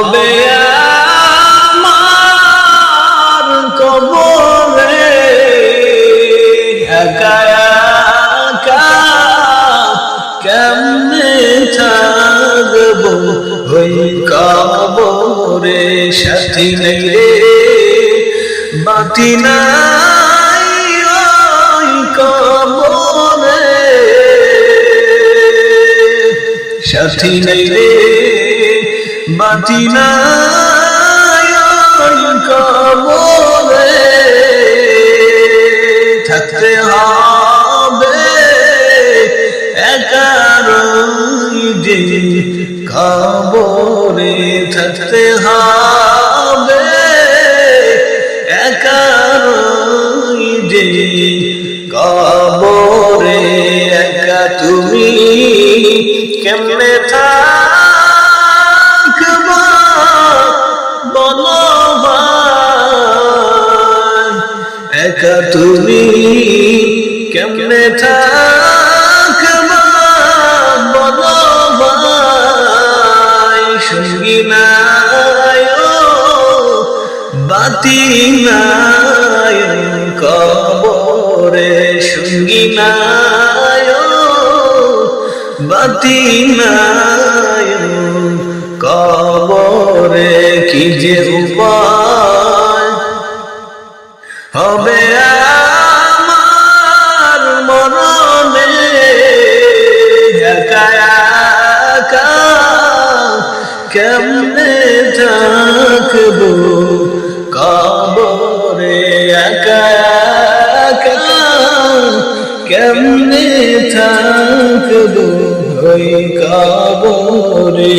হবে আমার কবরে। নেই রে বাতি নাই। ওই কবরে। সাথী নেই। রে ওই কবরে থাকতে হবে। একারই যে কবরে থাকতে হবে। একারই যে কবরে একা তুমি কেমনে থাকবা বলো ভাই সঙ্গী নাই বাতি নাই কবরে। সঙ্গী নাই বাতি নাই কবরে। কি যে উপায়? একা কেমনে থাকব কবরে একা একা কেমনে থাকব ওই কবরে